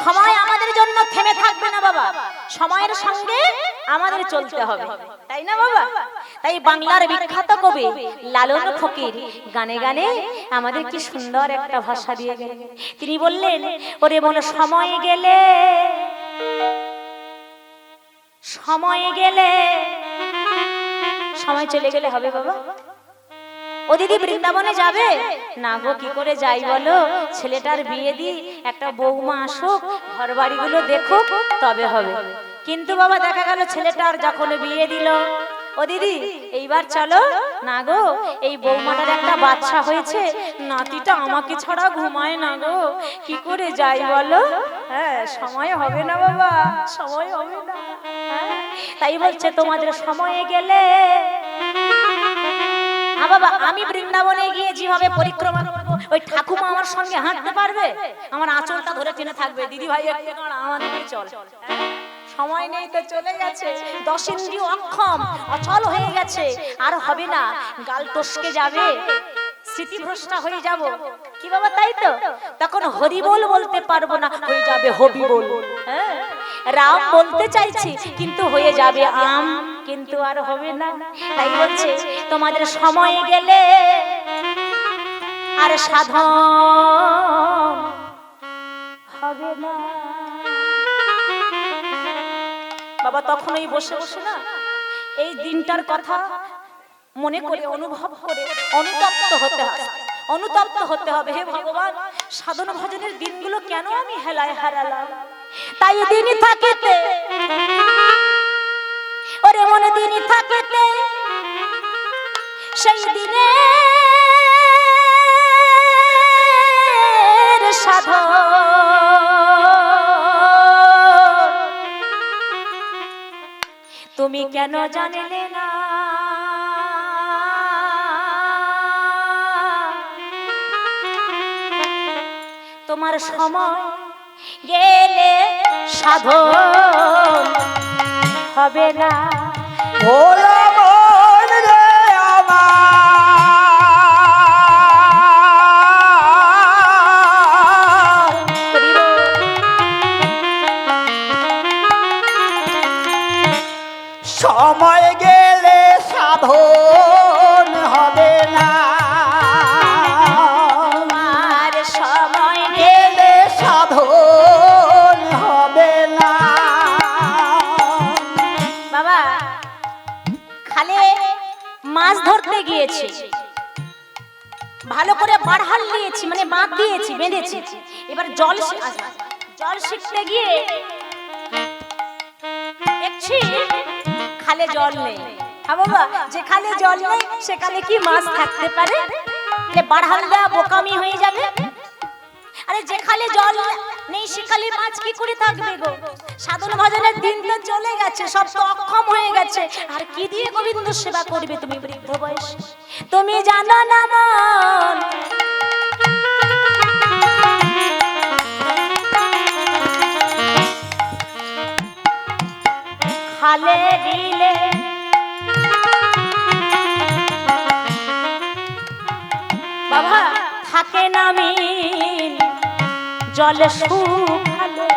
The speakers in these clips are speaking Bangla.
সময় আমাদের জন্য থেমে থাকবে না বাবা। সময়ের সঙ্গে আমাদের চলতে হবে। তাই না বাবা? তাই বাংলার বিখ্যাত কবি লালন ফকির গানে গানে আমাদের কি সুন্দর একটা ভাষা দিয়ে গেলেন। তিনি বললেন, ওরে মনে সময় গেলে সময় গেলে, সময় চলে গেলে হবে বাবা। ও দিদি বৃন্দাবনে যাবে? না গো কি করে যাই বলো? ছেলেটার বিয়ে দি একটা বৌমা আসুক ঘর বাড়িগুলো দেখুক তবে হবে। কিন্তু বাবা দেখা গেল ছেলেটার যখন বিয়ে দিল। ও দিদি এইবার চলো। না গো এই বৌমাটার একটা বাচ্চা হয়েছে। নাতিটা আমাকে ছাড়া ঘুমায় না গো। কি করে যাই বলো? হ্যাঁ সময় হবে না বাবা সময় হবে না। হ্যাঁ, তাই বলছে তোমাদের সময়ে গেলে হ্যাঁ বাবা, আমি বৃন্দাবনে গিয়ে যেভাবে পরিক্রমা করব, ওই ঠাকুমা আমার সঙ্গে হাঁটতে পারবে? আমার আঁচলটা ধরে টেনে থাকবে, দিদি ভাই দিকে চল। সময় নেই তো চলে গেছে, দশ ইন্দ্রিয় অক্ষম, অচল হয়ে গেছে, আর হবে না, গাল টসকে যাবে, স্মৃতিভ্রষ্টা হয়ে যাব। কি বাবা, তাই তো? তখন হরিবোল বলতে পারব না, হয়ে যাবে হবি বল হ্যাঁ? রাম বলতে চাইছি, কিন্তু হয়ে যাবে আম। কিন্তু আর হবে না। তাই বলছে তোমাদের সময় গেলে আর সাধন হবে না। বাবা তখন ওই বসে বসে না এই দিনটার কথা মনে করে অনুভব করে অনুতপ্ত হতে হবে অনুতপ্ত হতে হবে হে ভগবান সাধন ভজনের দিনগুলো কেন আমি হেলায় হারালাম? তাই দিনই থাকিতে ওরে মনে দিনই থাকিতে, সেই দিনে সাধন। তুমি কেন জানলে না? তোমার সময় গেলে সাধন হবে না। ভোলা খালে মাছ ধরতে গিয়েছি। ভালো করে বাড়হাল দিয়েছি মানে বাঁধ দিয়েছি বেঁধেছি। এবার জল আচ্ছা, জল শিখতে গিয়ে দেখছি খালে জল নেই। হ্যাঁ বাবা যে খালে জল নেই সেখানে কি মাছ থাকতে পারে? বাড়হাল দেওয়া বোকামি হয়ে যাবে। আরে যেখানে জল নেই সেখানে মাছ কি করে থাকবে গো? সাধন ভজনের দিন তো চলে গেছে, সব তো অক্ষম হয়ে গেছে। আর কি দিয়ে গোবিন্দ সেবা করবে তুমি বৃদ্ধ বয়স? তুমি জানো না মন। খালে দিলে বাবা, থাকে না মিল। জলে শুকালে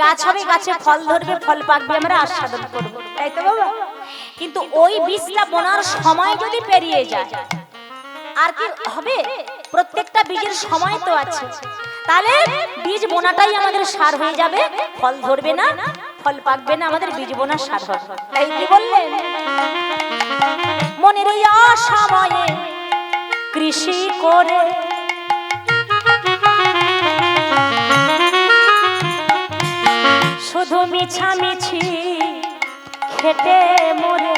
গাছ হবে গাছে ফল ধরবে ফল পাকবে আমরা আস্বাদন করব। তাই তো বাবা? কিন্তু ওই বীজটা বোনার সময় যদি পেরিয়ে যায় আর কি হবে? প্রত্যেকটা বীজের সময় তো আছে। তাহলে বীজ বোনাটাই আমাদের সার হয়ে যাবে ফল ধরবে না ফল পাকবে না আমাদের বীজ বোনার সাধন তাই কি বললেন? মনের ওই অসময়ে কৃষি করে শুধু মিছামিছি খেটে মরে।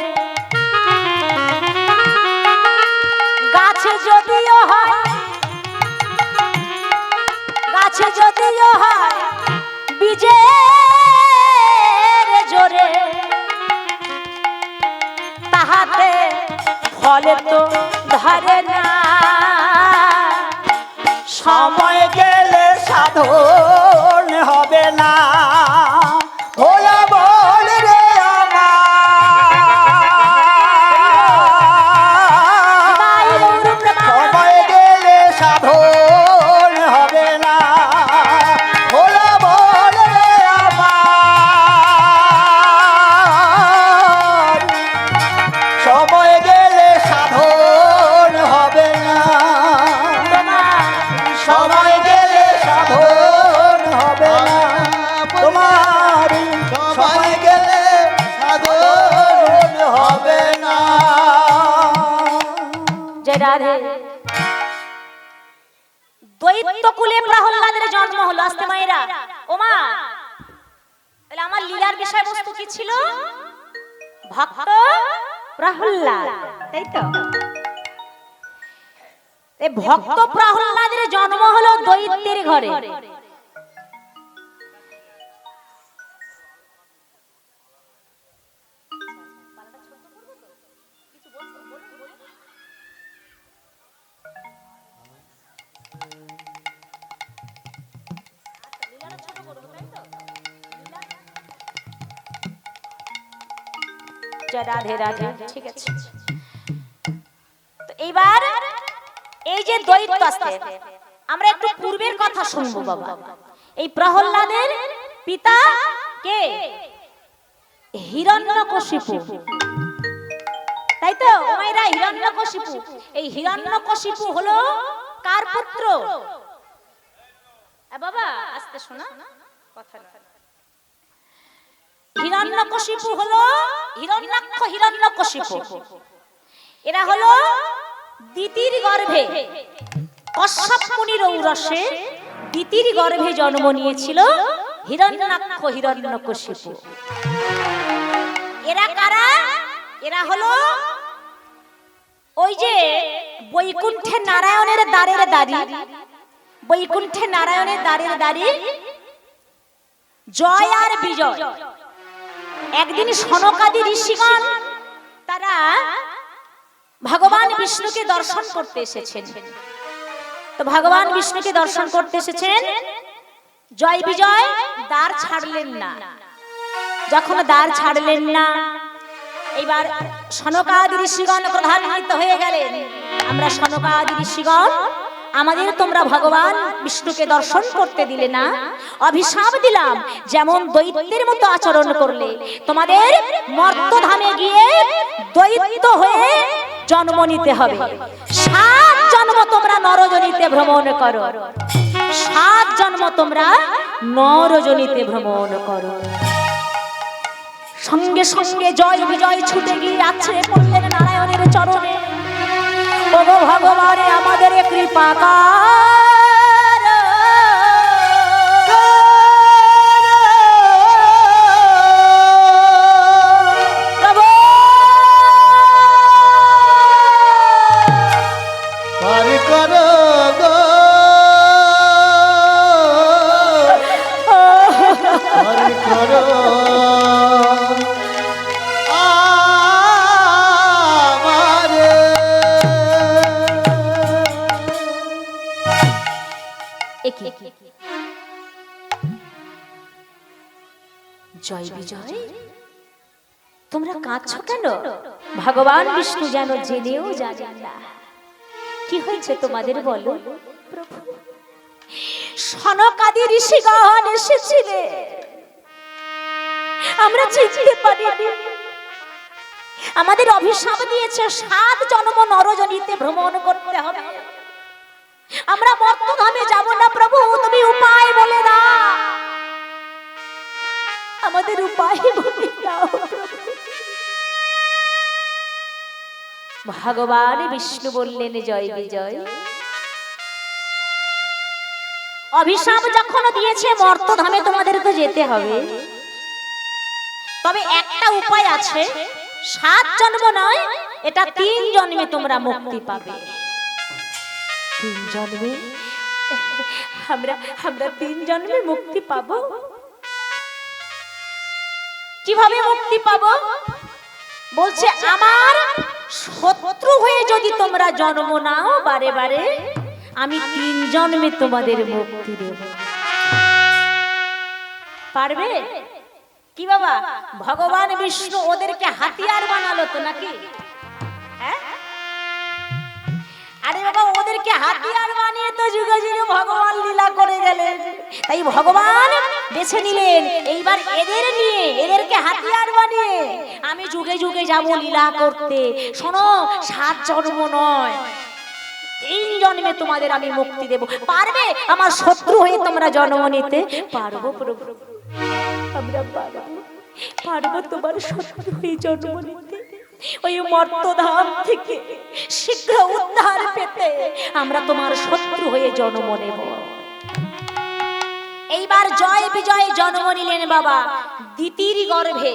গাছে যদিও হয়, গাছে যদিও হয়, বীজের জোরে। তাহাতে ফলে তো ধরে না। সময় গেলে সাধন হবে না। লীলার বিষয়বস্তু কি ছিল? ভক্ত প্রহ্লাদ। তাই তো? এই ভক্ত প্রহ্লাদের জন্ম হলো দৈত্যের ঘরে। রাধে রাধে, ঠিক আছে। তো এইবার এই যে দৈত্য আসতে আমরা একটু পূর্বের কথা শুনব বাবা। এই প্রহ্লাদের পিতা কে? হিরণ্যকশিপু। তাই তো? ওমাইরা হিরণ্যকশিপু। এই হিরণ্যকশিপু হলো কার পুত্র? বাবা, আস্তে শোনা কথা হিরণ্যকশিপু হলো হিরণ্যাক্ষ হিরণ্যকশিপু। এরা হলো দিতির গর্ভে। কশ্যপ মুনির ঔরসে দিতির গর্ভে জন্ম নিয়েছিল হিরণ্যাক্ষ হিরণ্যকশিপু। এরা কারা? এরা হলো ওই যে বৈকুণ্ঠে নারায়ণের দ্বারের দাঁড়ি। বৈকুণ্ঠে নারায়ণের দ্বারের দাঁড়ি জয় আর বিজয়। একদিন সনকাদি ঋষিগণ তারা ভগবান বিষ্ণুকে দর্শন করতে এসেছেন। তো ভগবান বিষ্ণুকে দর্শন করতে এসেছেন। জয় বিজয়, দ্বার ছাড়লেন না। যখন দ্বার ছাড়লেন না এইবার সনকাদি ঋষিগণ প্রধান্বিত হয়ে গেলেন। আমরা সনকাদি ঋষিগণ আমাদের তোমরা ভগবান বিষ্ণুকে দর্শন করতে দিলে না? অভিশাপ দিলাম, যেমন দৈত্যের মতো আচরণ করলে। তোমাদের মর্তধামে গিয়ে দৈত্য হয়ে জন্ম নিতে হবে। সাত জন্ম তোমরা নরজনীতে ভ্রমণ করো। সাত জন্ম তোমরা নরজনীতে ভ্রমণ করো। সঙ্গে সঙ্গে জয় বিজয় ছুটে গিয়ে আছড়ে পড়লেন নারায়ণের চরণে। ভগবানে আমাদের কৃপা বিজয়? তোমরা কাঁদছো কেন? ভগবান বিষ্ণু যেন জেনেও জানেন না। কি হয়েছে তোমাদের বলো? প্রভু? সনকাদি ঋষিগণ এসেছিলে। আমরা চিনতে পারিনি। আমাদের অভিশাপ দিয়েছে সাত জন্ম নরজনীতে ভ্রমণ করতে হবে। আমরা মর্তধামে যাব না প্রভু তুমি উপায় বলে দাও। আমাদের উপায় ভগবান বিষ্ণু বললেন, জয় বিজয়। অভিশাপ যখন দিয়েছে, মর্তধামে তোমাদেরকে যেতে হবে। তবে একটা উপায় আছে, সাত জন্ম নয়, এটা তিন জন্মে তোমরা মুক্তি পাবে। তিন জন্মে? আমরা আমরা তিন জন্মে মুক্তি পাবো? কীভাবে মুক্তি পাব? বলছে, আমার শত্রু হয়ে যদি তোমরা জন্ম নাও বারে বারে, আমি তিন জন্মে তোমাদের মুক্তি দেব। পারবে? কি বাবা? ভগবান বিষ্ণু ওদেরকে হাতিয়ার বানালো তো নাকি? আরে বাবা, ওদেরকে হাতিয়ার বানিয়ে তো যুগে যুগে ভগবান লীলা করে গেলেন। তাই ভগবান বেছে নিলেন। এইবার এদের নিয়ে, এদেরকে হাতিয়ার বানিয়ে আমি যুগে যুগে যাব লীলা করতে। শোনো, সাত জন্ম নয়, তিন জন্মে তোমাদের আমি মুক্তি দেব। পারবে? আমার শত্রু হয়ে তোমরা জন্ম নিতে? পারব, প্রভু। আমরা পারব। পারব তোমার শত্রু হয়ে জন্ম নিতে। ওই মর্তধাম থেকে শীঘ্র উদ্ধার পেতে আমরা তোমার শত্রু হয়ে জন্ম নেব। এইবার জয় বিজয় জন্ম নিলেন বাবা দ্বিতীয় গর্ভে।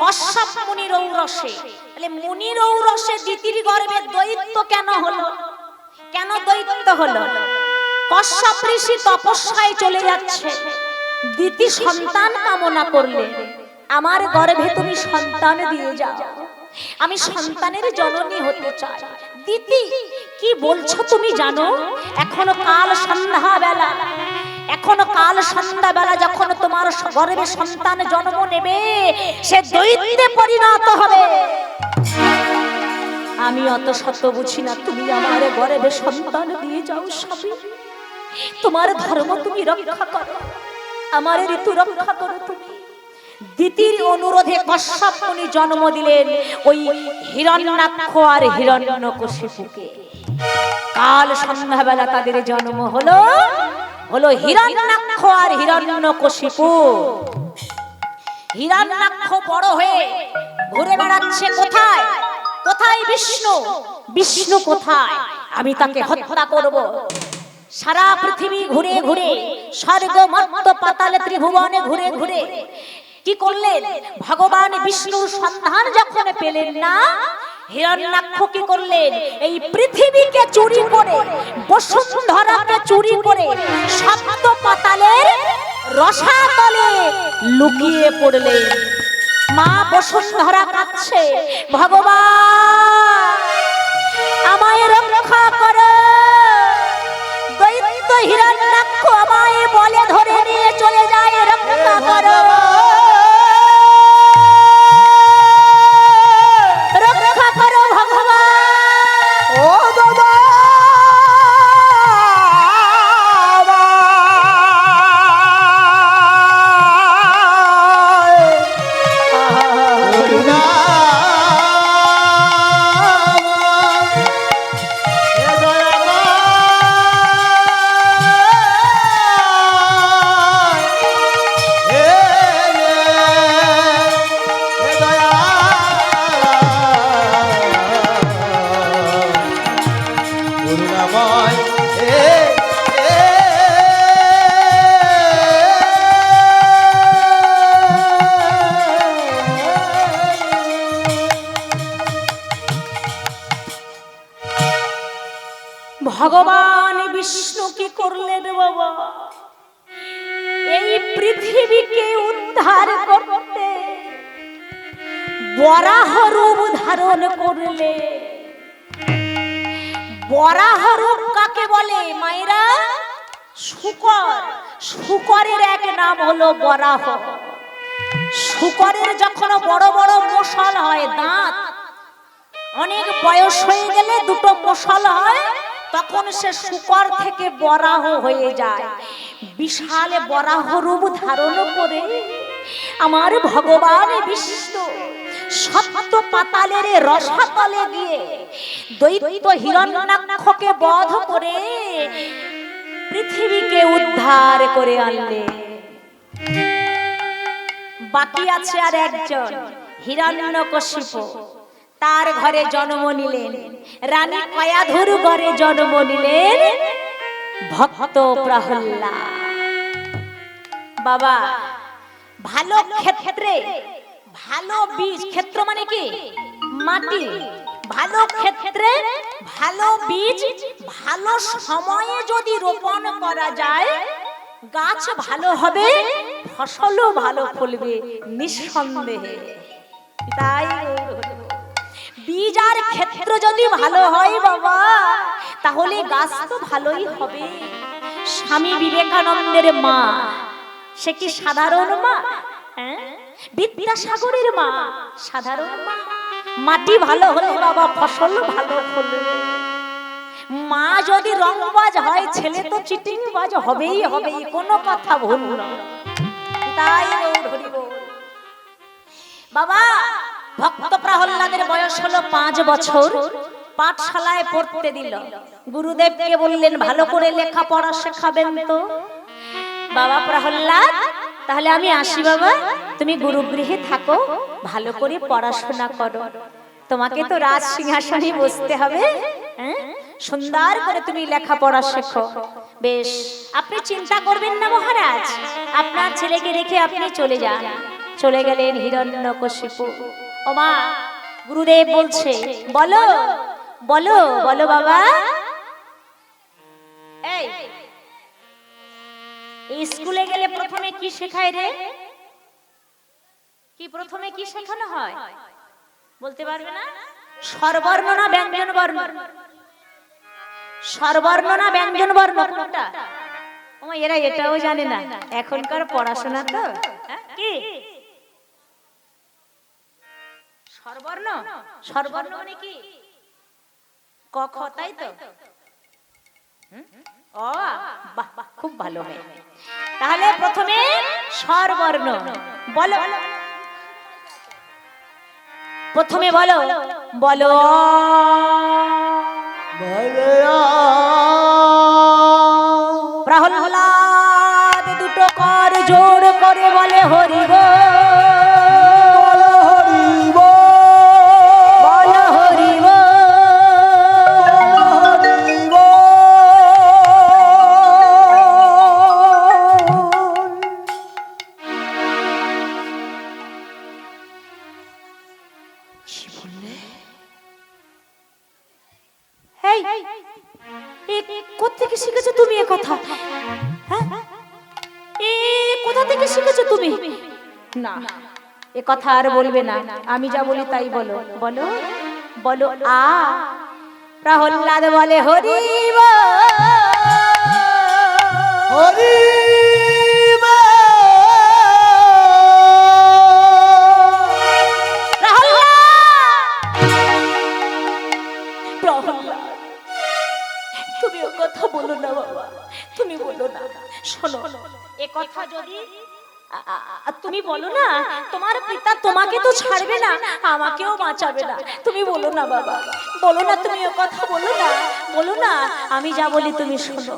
কশ্যপ মুনির ঔরসে তাহলে মুনির ঔরসে দ্বিতীয় গর্ভে দৈত্য কেন হলো? কেন দৈত্য হলো? কশ্যপ ঋষি তপস্যায় চলে যাচ্ছে দ্বিতি সন্তান কামনা করলে আমার গর্ভে তুমি সন্তান দিয়ে যাও। আমি সন্তানের জননী হতে চাই। দিতি কি বলছো তুমি জানো? এখনও কাল সন্ধ্যা বেলা এখনও কাল সন্ধ্যা বেলা যখন তোমার গর্ভে সন্তান জন্ম নেবে, সে দৈত্যে পরিণত হবে। আমি অত শত বুঝি না, তুমি আমার গর্ভে সন্তান দিয়ে যাও সবই তোমার ধর্ম তুমি রক্ষা করো। আমার ঋতু রক্ষা করো তুমি। দ্বিতীয় অনুরোধে কশ্যপ মুনি জন্ম দিলেন ওই হিরণ্যাক্ষ আর হিরণ্যকশিপুকে। কাল সন্ধ্যাবেলা তাদের জন্ম হলো হলো হিরণ্যাক্ষ আর হিরণ্যকশিপু। হিরণ্যাক্ষ বড় হয়ে ঘুরে বেড়াচ্ছে কোথায়? কোথায় বিষ্ণু? বিষ্ণু কোথায়? আমি তাকে হত্যা করব। সারা পৃথিবী ঘুরে ঘুরে স্বর্গ মর্ত পাতাল ত্রিভুবনে ঘুরে ঘুরে কি করলেন? ভগবান বিষ্ণুর সন্ধান যখন পেলেন না, হিরণ্যাক্ষ কি করলেন? এই পৃথিবীকে চুরি করে, বসুন্ধরাকে চুরি করে সপ্ত পাতালের রসাতলে লুকিয়ে পড়লেন। মা বসুন্ধরা কাচ্ছে ভগবান, আমায় রক্ষা করো। দৈত্য হিরণ্যাক্ষ আমায় বলে ধরে নিয়ে চলে যায়, রক্ষা করো। উদ্ধার করতে। বরাহ রূপ ধারণ করলে। বরাহ রূপ কাকে বলে মায়েরা? শুকর। শুকরের এক নাম হলো বরাহ। শুকরের যখন বড় বড় মশাল হয়, দাঁত। অনেক বয়স হয়ে গেলে দুটো মশাল হয়, তখন সে শুকর থেকে বরাহ হয়ে যায়। বিশাল বরাহ রূপ ধারণ করে। আমার ভগবান বিষ্ণু সপ্ত পাতালের রসাতলে গিয়ে দৈত্য হিরণ্যাক্ষকে বধ করে পৃথিবীকে উদ্ধার করে আনলে। বাকি আছে আর একজন, হিরণ্যকশিপু। তার ঘরে জন্ম নিলেন। রানী কয়াধুর ঘরে জন্ম নিলেন ভক্ত প্রহল্লাদ বাবা ভালো ক্ষেত্রে, ভালো বীজ ক্ষেত্র মানে কি? মাটি। ভালো ক্ষেত্রে, ভালো বীজ ভালো সময়ে যদি রোপণ করা যায়, গাছ ভালো হবে, ফসলও ভালো ফলবে, নিঃসন্দেহে। তাই বীজ আর ক্ষেত্র যদি ভালো হয় বাবা, তাহলে গাছ তো ভালোই হবে। স্বামী বিবেকানন্দের মা সে কি সাধারণ মা? হ্যাঁ? বিদ্যাসাগরের মা। সাধারণ মা। মাটি ভালো হলে বাবা ফসল ভালো ফলবে মা যদি রংবাজ হয় ছেলে তো চিটিং বাজ হবেই হবে কোনো কথা ভুল না। তাই। বাবা ভক্ত প্রহ্লাদের বয়স হলো পাঁচ বছর। পাঠশালায় পড়তে দিল। গুরুদেবকে বললেন ভালো করে লেখাপড়া শেখাবেন তো? বাবা প্রহ্লাদ, তাহলে আমি আসি বাবা। তুমি গুরুগৃহে থাকো, ভালো করে পড়াশোনা করো। তোমাকে তো রাজ সিংহাসনে বসতে হবে হ্যাঁ? সুন্দর করে তুমি লেখাপড়া শেখো। বেশ, আপনি চিন্তা করবেন না মহারাজ, আপনার ছেলেকে রেখে আপনি চলে যান। চলে গেলেন হিরণ্যকশিপু। ওমা, গুরুদেব বলছে, বলো বলো বলো বাবা। এই স্কুলে গেলে প্রথমে কি শেখায় রে? কি প্রথমে কি শেখানো হয়? বলতে পারবে না? স্বরবর্ণ না ব্যঞ্জন বর্ণ। স্বরবর্ণ না ব্যঞ্জন বর্ণ কোনটা? এরা এটাও জানে না। এখনকার পড়াশোনা তো। হ্যাঁ, কি? সর্বর্ণ সর্বর্ণ মানে কি? ক খ তাই তো? ও বাহ খুব ভালো মেয়ে। তাহলে প্রথমে স্বরবর্ণ। বলো। প্রথমে বলো বলো। বলে। কথা। হ্যাঁ? এ কোথা থেকে শিখেছো তুমি? না এ কথা আর বলবে না। আমি যা বলি তাই বলো। বলো বলো আ। প্রহ্লাদ বলে হরি হরি তুমি ও কথা বলো না বাবা। তুমি বলো না। শোনো এ কথা যদি তুমি বলো না তোমার পিতা তোমাকে তো ছাড়বে না আমাকেও বাঁচাবে না। তুমি বলো না বাবা। বলো না তুমি ও কথা বলো না। বলো না আমি যা বলি তুমি শোনো।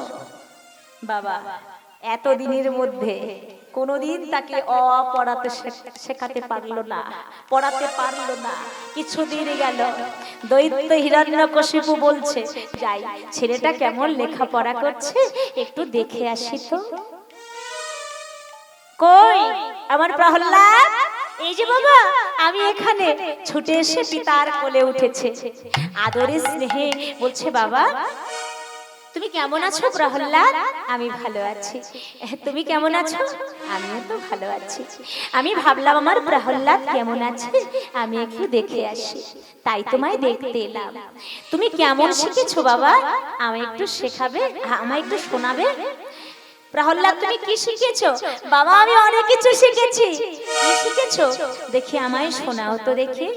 বাবা এতদিনের মধ্যে কোনোদিন তাকে অ পড়াতে শেখাতে পারল না, পড়াতে পারল না। কিছুদিন গেল, দৈত্য হিরণ্যকশিপু বলছে, যাই, ছেলেটা কেমন লেখাপড়া করছে? একটু দেখে আসি তো। কই, আমার প্রহ্লাদ? এই যে বাবা, আমি এখানে। ছুটে এসে পিতার কোলে উঠেছে। আদরে স্নেহে বলছে, বাবা তুমি কেমন আছো প্রহ্লাদ? আমি ভালো আছি। তুমি কেমন আছো? আমিও তো ভালো আছি। আমি ভাবলাম আমার প্রহ্লাদ কেমন আছে? আমি একটু দেখে আসি। তাই তোমায় দেখতে এলাম। তুমি কেমন শিখেছো বাবা? আমায় একটু শেখাবে? আমায় একটু শোনাবে? প্রহ্লাদ তুমি কি শিখেছো? বাবা আমি অনেক কিছু শিখেছি। কি শিখেছো? দেখি আমায় শোনাও তো দেখি।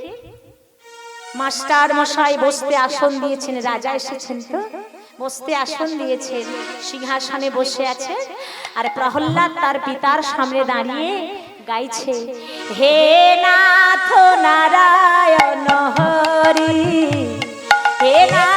মাস্টার মশাই বসতে আসন দিয়েছেন রাজা এসেছেন তো? বসতে আসন দিয়েছেন সিংহাসনে বসে আছে, আর প্রহ্লাদ তার পিতার সামনে দাঁড়িয়ে গাইছে, হে নাথ নারায়ণ হরি, হে নাথ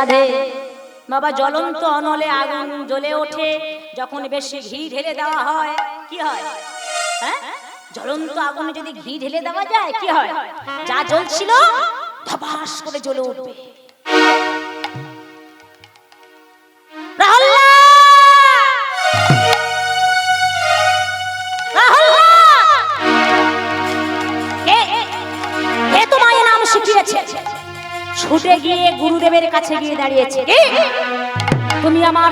রাধে বাবা জ্বলন্ত অনলে আগুন জ্বলে ওঠে। যখন বেশি ঘি ঢেলে দেওয়া হয়, কি হয়? হ্যাঁ? জ্বলন্ত আগুনে যদি ঘি ঢেলে দেওয়া যায়, কি হয়? যা জ্বলছিল, ধপাস করে জ্বলে উঠবে। ছুটে গিয়ে গুরুদেবের কাছে গিয়ে দাঁড়িয়েছে। তুমি আমার